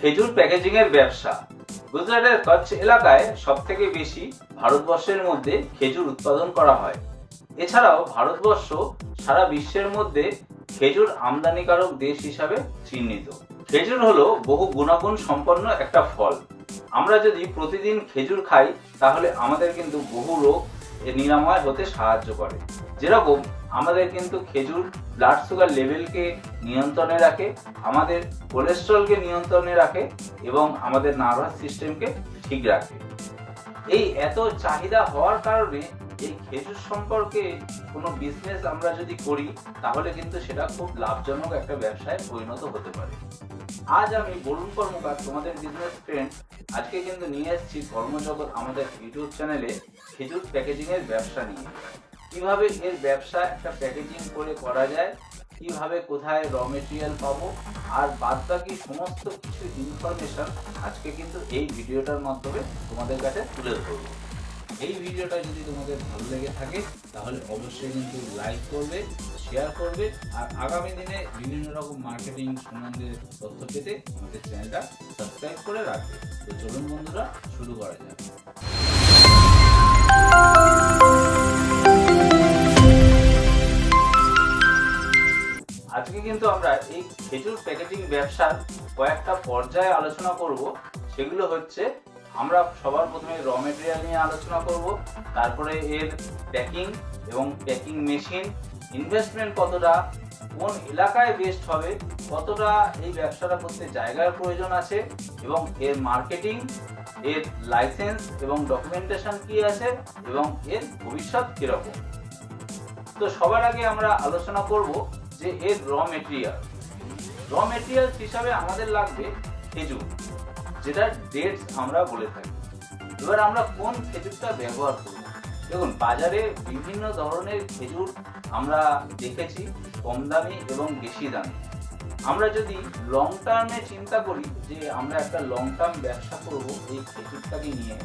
খেজুর প্যাকেজিং এর ব্যবসা। গুজরাটের কচ্ছ এলাকায় সব থেকে বেশি ভারতবর্ষের মধ্যে খেজুর উৎপাদন করা হয়। এছাড়াও ভারতবর্ষ সারা বিশ্বের মধ্যে খেজুর আমদানিকারক দেশ হিসাবে চিহ্নিত। খেজুর হলো বহু গুণাগুণ সম্পন্ন একটা ফল। আমরা যদি প্রতিদিন খেজুর খাই, তাহলে আমাদের কিন্তু বহু রোগ নিরাময় হতে সাহায্য করে। যেরকম আমাদের কিন্তু খেজুর ব্লাড সুগার লেভেলকে নিয়ন্ত্রণে রাখে, আমাদের কোলেস্ট্রলকে নিয়ন্ত্রণে রাখে এবং আমাদের নার্ভাস সিস্টেমকে ঠিক রাখে। এই এত চাহিদা হওয়ার কারণে এই খেজুর সম্পর্কে কোনো বিজনেস আমরা যদি করি, তাহলে কিন্তু সেটা খুব লাভজনক একটা ব্যবসায় পরিণত হতে পারে। আজ আমি বরুণ কর্মকার, তোমাদের বিজনেস ফ্রেন্ড আজকে কিন্তু নিয়ে এসেছি কর্মজগৎ আমাদের ইউটিউব চ্যানেলে খেজুর প্যাকেজিং এর ব্যবসা নিয়ে। কীভাবে এর ব্যবসা একটা প্যাকেজিং করে করা যায়, কীভাবে কোথায় র মেটেরিয়াল পাবো, আর বাদ বাকি সমস্ত কিছু ইনফরমেশন আজকে কিন্তু এই ভিডিওটার মাধ্যমে তোমাদের কাছে তুলে ধরবো। এই ভিডিওটা যদি তোমাদের ভালো লেগে থাকে, তাহলে অবশ্যই কিন্তু লাইক করবে শেয়ার করবে, আর আগামী দিনে বিভিন্ন রকম মার্কেটিং সম্বন্ধে তথ্য পেতে আমাদের চ্যানেলটা সাবস্ক্রাইব করে রাখবে। তো চলুন বন্ধুরা, শুরু করা যাক। খেজুর প্যাকেজিং ব্যবসার কয়েকটা পর্যায়ে আলোচনা করব। সেগুলো হচ্ছে, আমরা সবার প্রথমে র মেটেরিয়াল নিয়ে আলোচনা করব, তারপরে এর প্যাকিং এবং প্যাকিং মেশিন ইনভেস্টমেন্ট কতটা, কোন এলাকায় বেস্ট হবে, কতটা এই ব্যবসাটা করতে জায়গার প্রয়োজন আছে, এবং এর মার্কেটিং এর লাইসেন্স এবং ডকুমেন্টেশন কি আছে, এবং এর ভবিষ্যৎ কীরকম। তো সবার আগে আমরা আলোচনা করব যে এর র মেটেরিয়াল র মেটেরিয়ালস হিসাবে আমাদের লাগবে খেজুর যেটা ডেটস আমরা বলে থাকি। এবার আমরা কোন খেজুরটা ব্যবহার করব? দেখুন, বাজারে বিভিন্ন ধরনের খেজুর আমরা দেখেছি, কম দামি এবং বেশি দামি। আমরা যদি লং টার্মে চিন্তা করি যে আমরা একটা লং টার্ম ব্যবসা করব, এই খেজুরটাকে নিয়ে,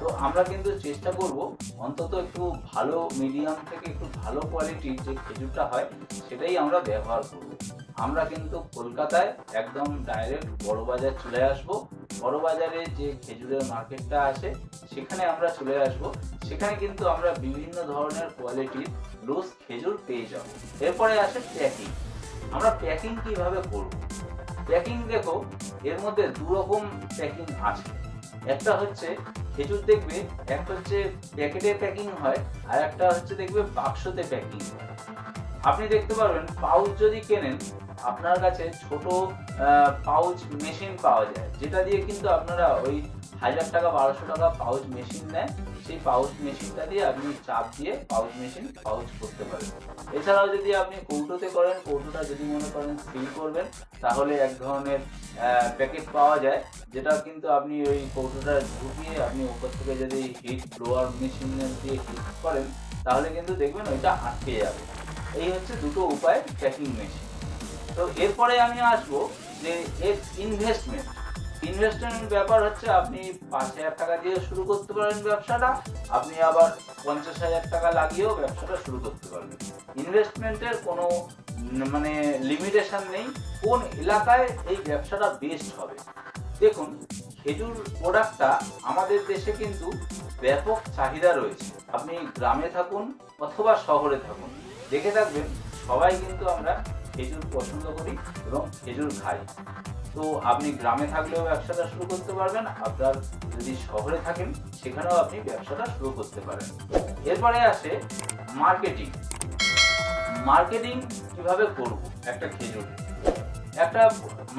তো আমরা কিন্তু চেষ্টা করব অন্তত একটু ভালো মিডিয়াম থেকে একটু ভালো কোয়ালিটির যে খেজুরটা হয়, সেটাই আমরা ব্যবহার করব। আমরা কিন্তু কলকাতায় একদম ডাইরেক্ট বড় বাজার চলে আসব। বড় বাজারে যে খেজুরের মার্কেটটা আছে, সেখানে আমরা চলে আসব। সেখানে কিন্তু আমরা বিভিন্ন ধরনের কোয়ালিটির লুজ খেজুর পেয়ে যাব। এরপরে আসে প্যাকিং আমরা প্যাকিং কীভাবে করব? প্যাকিং দেখো, এর মধ্যে দু রকম প্যাকিং আছে। একটা হচ্ছে খেজুর দেখবে, একটা হচ্ছে প্যাকেটে প্যাকিং হয়, আর একটা হচ্ছে দেখবে বাক্সতে প্যাকিং হয়। আপনি দেখতে পারবেন পাউচ যদি কেনেন, আপনার কাছে ছোট পাউচ মেশিন পাওয়া যায়, যেটা দিয়ে কিন্তু আপনারা ওই হাজার টাকা, বারোশো টাকা পাউচ মেশিন নেয়। সেই পাউচ মেশিনটা দিয়ে আপনি চাপ দিয়ে পাউচ মেশিন পাউচ করতে পারেন। এছাড়াও যদি আপনি কৌটোতে করেন, কৌটোটা যদি মনে করেন সিল করবেন, তাহলে এক ধরনের প্যাকেট পাওয়া যায়, যেটা কিন্তু আপনি ওই কৌটোটা ঢুকিয়ে আপনি ওপর থেকে যদি হিট ব্লোয়ার মেশিন দিয়ে হিট করেন, তাহলে কিন্তু দেখবেন ওইটা আটকে যাবে। এই হচ্ছে দুটো উপায় প্যাকিং মেশিন তো এরপরে আমি আসব যে এর ইনভেস্টমেন্ট ইনভেস্টমেন্ট ব্যাপার হচ্ছে আপনি পাঁচ হাজার টাকা দিয়ে শুরু করতে পারেন ব্যবসাটা, আপনি আবার পঞ্চাশ হাজার টাকা লাগিয়েও ব্যবসাটা শুরু করতে পারবেন। ইনভেস্টমেন্টের কোনো মানে লিমিটেশন নেই, কোন এলাকায় এই ব্যবসাটা বেস্ট হবে। দেখুন, খেজুর প্রোডাক্টটা আমাদের দেশে কিন্তু ব্যাপক চাহিদা রয়েছে। আপনি গ্রামে থাকুন অথবা শহরে থাকুন, দেখে থাকবেন, সবাই কিন্তু আমরা খেজুর পছন্দ করি এবং খেজুর খাই। তো আপনি গ্রামে থাকলেও ব্যবসাটা শুরু করতে পারবেন, আপনার যদি শহরে থাকেন, সেখানেও আপনি ব্যবসাটা শুরু করতে পারেন। এরপরে আসে মার্কেটিং। মার্কেটিং কীভাবে করব? একটা খেজুর। একটা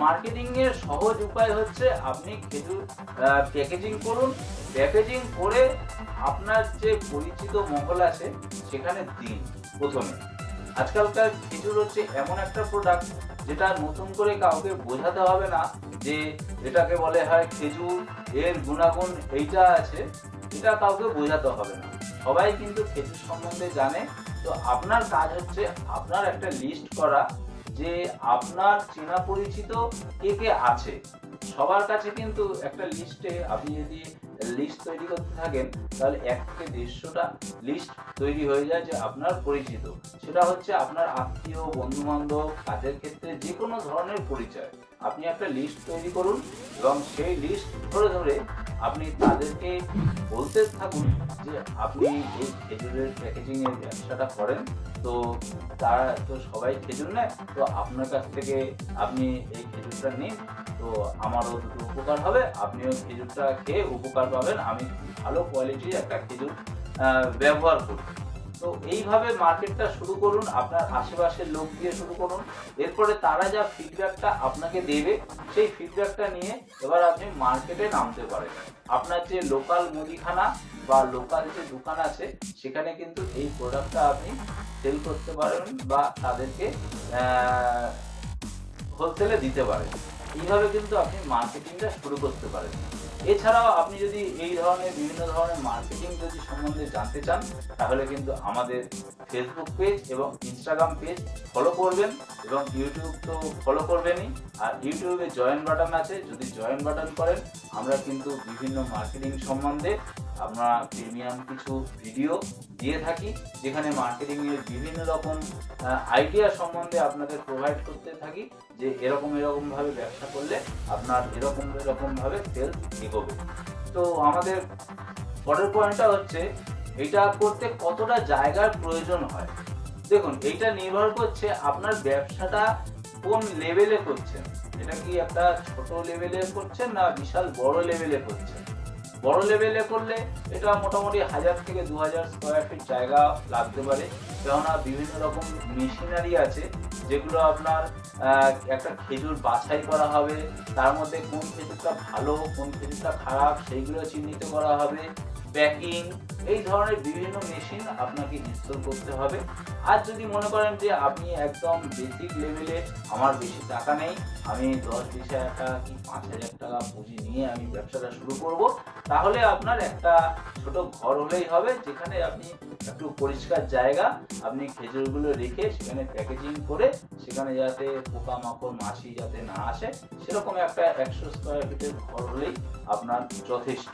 মার্কেটিং এর সহজ উপায় হচ্ছে আপনি খেজুর প্যাকেজিং করুন, প্যাকেজিং করে আপনার যে পরিচিত মহল আছে, সেখানে দিন প্রথমে। আজকালকার খেজুর হচ্ছে এমন একটা প্রোডাক্ট যেটা নতুন করে কাউকে বোঝাতে হবে না যে এটাকে বলে হয় খেজুর, এর গুণাগুণ এইটা আছে, এটা কাউকে বোঝাতে হবে না। সবাই কিন্তু খেজুর সম্বন্ধে জানে। তো আপনার কাজ হচ্ছে আপনার একটা লিস্ট করা যে আপনার চেনা পরিচিত কে কে আছে, সবার কাছে কিন্তু একটা লিস্টে আপনি যদি লিস্ট তৈরি করতে থাকেন, তাহলে এক থেকে দেড়শোটা লিস্ট তৈরি হয়ে যায় যে আপনার পরিচিত। সেটা হচ্ছে আপনার আত্মীয়, বন্ধুবান্ধব, কাজের ক্ষেত্রে যে কোনো ধরনের পরিচয়। আপনি একটা লিস্ট তৈরি করুন এবং সেই লিস্ট ধরে ধরে আপনি তাদেরকে বলতে থাকুন যে আপনি এই খেজুরের প্যাকেজিং এর ব্যবসাটা করেন। তো তারা তো সবাই খেজুর নেয়। তো আপনার কাছ থেকে আপনি এই খেজুরটা নিন। তো আমারও দুটো উপকার হবে। আপনিও খেজুরটা খেয়ে উপকার পাবেন। আমি ভালো কোয়ালিটির একটা খেজুর ব্যবহার করি তো এইভাবে মার্কেটটা শুরু করুন, আপনার আশেপাশের লোক দিয়ে শুরু করুন। এরপরে তারা যা ফিডব্যাকটা আপনাকে দেবে, সেই ফিডব্যাকটা নিয়ে এবার আপনি মার্কেটে নামতে পারেন। আপনার যে লোকাল মুদিখানা বা লোকাল যে দোকান আছে, সেখানে কিন্তু এই প্রোডাক্টটা আপনি সেল করতে পারেন বা তাদেরকে হোলসেলে দিতে পারেন। এইভাবে কিন্তু আপনি মার্কেটিংটা শুরু করতে পারেন। এছাড়াও আপনি যদি এই ধরনের বিভিন্ন ধরনের মার্কেটিং যদি সম্বন্ধে জানতে চান, তাহলে কিন্তু আমাদের ফেসবুক পেজ এবং ইনস্টাগ্রাম পেজ ফলো করবেন এবং ইউটিউব তো ফলো করবেনই। আর ইউটিউবে জয়েন বাটন আছে, যদি জয়েন বাটন করেন, আমরা কিন্তু বিভিন্ন মার্কেটিং সম্বন্ধে আমরা প্রিমিয়াম কিছু ভিডিও দিয়ে থাকি, যেখানে মার্কেটিং এর বিভিন্ন রকম আইডিয়া সম্বন্ধে আপনাদের প্রোভাইড করতে থাকি, যে এরকম এরকম ভাবে ব্যবসা করলে আপনার এরকম এরকম ভাবে সেলস এগোবে। তো আমাদের পরের পয়েন্টটা হচ্ছে, এটা করতে কতটা জায়গার প্রয়োজন হয়? দেখুন এটা নির্ভর করছে আপনার ব্যবসাটা কোন লেভেলে করছেন। এটা কি একটা ছোট লেভেলে করছেন না বিশাল বড় লেভেলে করছেন? বড় লেভেলে করলে এটা মোটামুটি হাজার থেকে দু হাজার স্কোয়ার ফিট জায়গা লাগতে পারে। কেননা বিভিন্ন রকম মেশিনারি আছে, যেগুলো আপনার একটা খেজুর বাছাই করা হবে, তার মধ্যে কোন খেজুরটা ভালো, কোন খেজুরটা খারাপ, সেইগুলো চিহ্নিত করা হবে। প্যাকিং এই ধরনের বিভিন্ন মেশিন আপনাকে ইনস্টল করতে হবে। আর যদি মনে করেন যে আপনি একদম বেসিক লেভেলে আমার বেশি টাকা নেই, আমি দশ, বিশ হাজার টাকা কি পাঁচ হাজার টাকা পুঁজি নিয়ে আমি ব্যবসাটা শুরু করব, তাহলে আপনার একটা ছোট ঘর হলেই হবে, যেখানে আপনি একটু পরিষ্কার জায়গা, আপনি খেজুরগুলো রেখে সেখানে প্যাকেজিং করে সেখানে যাতে পোকামাকড়, মাছি যাতে না আসে, সেরকম একটা একশো স্কোয়ার ফিটের ঘর হলেই আপনার যথেষ্ট।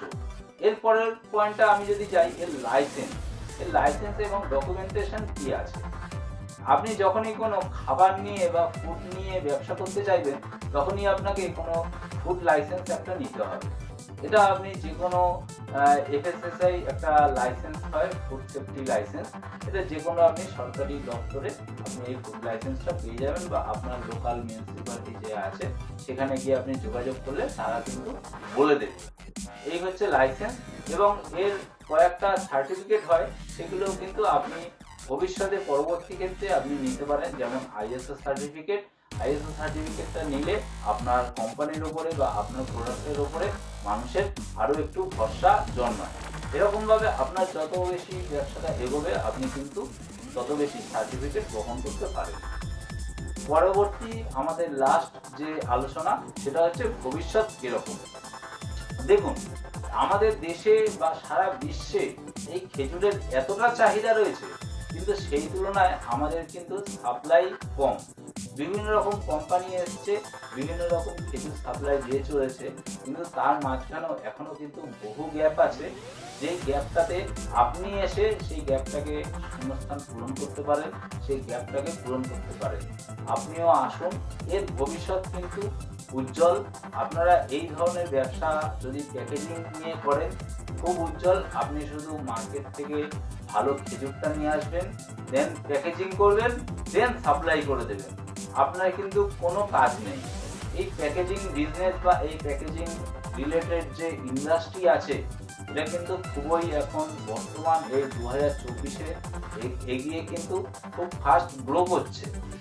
এরপরের পয়েন্টটা আমি যদি যাই, এর লাইসেন্স এর লাইসেন্স এবং ডকুমেন্টেশন কি আছে? আপনি যখনই কোনো খাবার নিয়ে বা ফুড নিয়ে ব্যবসা করতে চাইবেন, তখনই আপনাকে কোনো ফুড লাইসেন্স একটা নিতে হবে। এটা আপনি যে কোনো এফএসএসআই একটা লাইসেন্স হয় ফুড সেফটি লাইসেন্স এটা যে কোনো আপনি সরকারি দপ্তরে আপনি এই ফুড লাইসেন্সটা পেয়ে যাবেন বা আপনার লোকাল মিউনিসিপ্যালিটি যে আছে, সেখানে গিয়ে আপনি যোগাযোগ করলে তারা কিন্তু বলে দেবে। এই হচ্ছে লাইসেন্স এবং এর কয়েকটা সার্টিফিকেট হয় সেগুলো কিন্তু আপনি ভবিষ্যতে পরবর্তী ক্ষেত্রে আপনি নিতে পারেন। যেমন আইএসও সার্টিফিকেট আইএসও সার্টিফিকেটটা নিলে আপনার কোম্পানির উপরে বা আপনার প্রোডাক্টের উপরে মানুষের আরও একটু ভরসা জন্মায়। এরকমভাবে আপনার যত বেশি ব্যবসাটা এগোবে, আপনি কিন্তু তত বেশি সার্টিফিকেট গ্রহণ করতে পারেন। পরবর্তী আমাদের লাস্ট যে আলোচনা, সেটা হচ্ছে ভবিষ্যৎ কীরকম। দেখুন, আমাদের দেশে বা সারা বিশ্বে এই খেজুরের এতটা চাহিদা রয়েছে কিন্তু সেই তুলনায় আমাদের কিন্তু সাপ্লাই কম। বিভিন্ন রকম কোম্পানি এসছে, বিভিন্ন রকম খেজুর সাপ্লাই দিয়ে চলেছে, কিন্তু তার মাঝখানেও এখনও কিন্তু বহু গ্যাপ আছে। যেই গ্যাপটাতে আপনি এসে সেই গ্যাপটাকে শূন্যস্থান পূরণ করতে পারেন, সেই গ্যাপটাকে পূরণ করতে পারেন। আপনিও আসুন, এর ভবিষ্যৎ কিন্তু উজ্জ্বল। আপনারা এই ধরনের ব্যবসা যদি প্যাকেজিং নিয়ে করেন, খুব উজ্জ্বল। আপনি শুধু মার্কেট থেকে ভালো খেজুরটা নিয়ে আসবেন দেন প্যাকেজিং করবেন দেন সাপ্লাই করে দেবেন। আপনার কিন্তু কোনো কাজ নেই। এই প্যাকেজিং বিজনেস বা এই প্যাকেজিং রিলেটেড যে ইন্ডাস্ট্রি আছে, এটা কিন্তু খুবই এখন বর্তমান এই দু হাজার চব্বিশে এগিয়ে কিন্তু খুব ফাস্ট গ্রো করছে।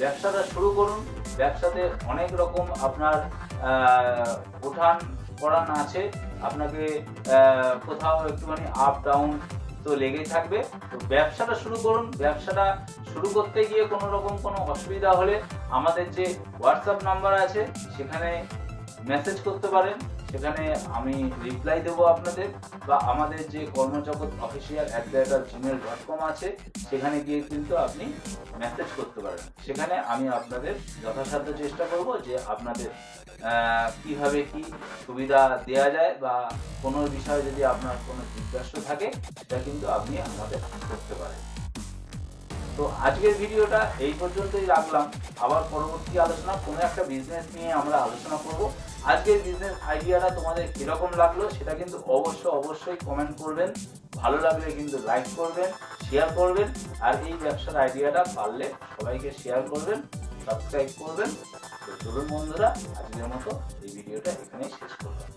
ব্যবসাটা শুরু করুন। ব্যবসাতে অনেক রকম আপনার উঠান পড়ান আছে। আপনাকে কোথাও একটুখানি আপ ডাউন তো লেগেই থাকবে। তো ব্যবসাটা শুরু করুন। ব্যবসাটা শুরু করতে গিয়ে কোনো রকম কোনো অসুবিধা হলে আমাদের যে হোয়াটসঅ্যাপ নাম্বার আছে, সেখানে মেসেজ করতে পারেন। সেখানে আমি রিপ্লাই দেবো আপনাদের বা আমাদের যে Karmajagat official at the rate Gmail dot com আছে, সেখানে গিয়ে কিন্তু আপনি মেসেজ করতে পারেন। সেখানে আমি আপনাদের যথাসাধ্য চেষ্টা করব যে আপনাদের কীভাবে কি সুবিধা দেওয়া যায় বা কোনো বিষয়ে যদি আপনার কোনো জিজ্ঞাসা থাকে, সেটা কিন্তু আপনি আমাদের করতে পারেন। তো আজকের ভিডিওটা এই পর্যন্তই রাখলাম। আবার পরবর্তী আলোচনা, কোনো একটা বিজনেস নিয়ে আমরা আলোচনা করব। আজকের বিজনেস আইডিয়াটা তোমাদের কীরকম লাগল সেটা কিন্তু অবশ্যই অবশ্যই কমেন্ট করবেন। ভালো লাগলে কিন্তু লাইক করবেন শেয়ার করবেন, আর এই ব্যবসার আইডিয়াটা পারলে সবাইকে শেয়ার করবেন সাবস্ক্রাইব করবেন। তো চলুন বন্ধুরা, আজকের মতো এই ভিডিওটা এখানেই শেষ করলাম।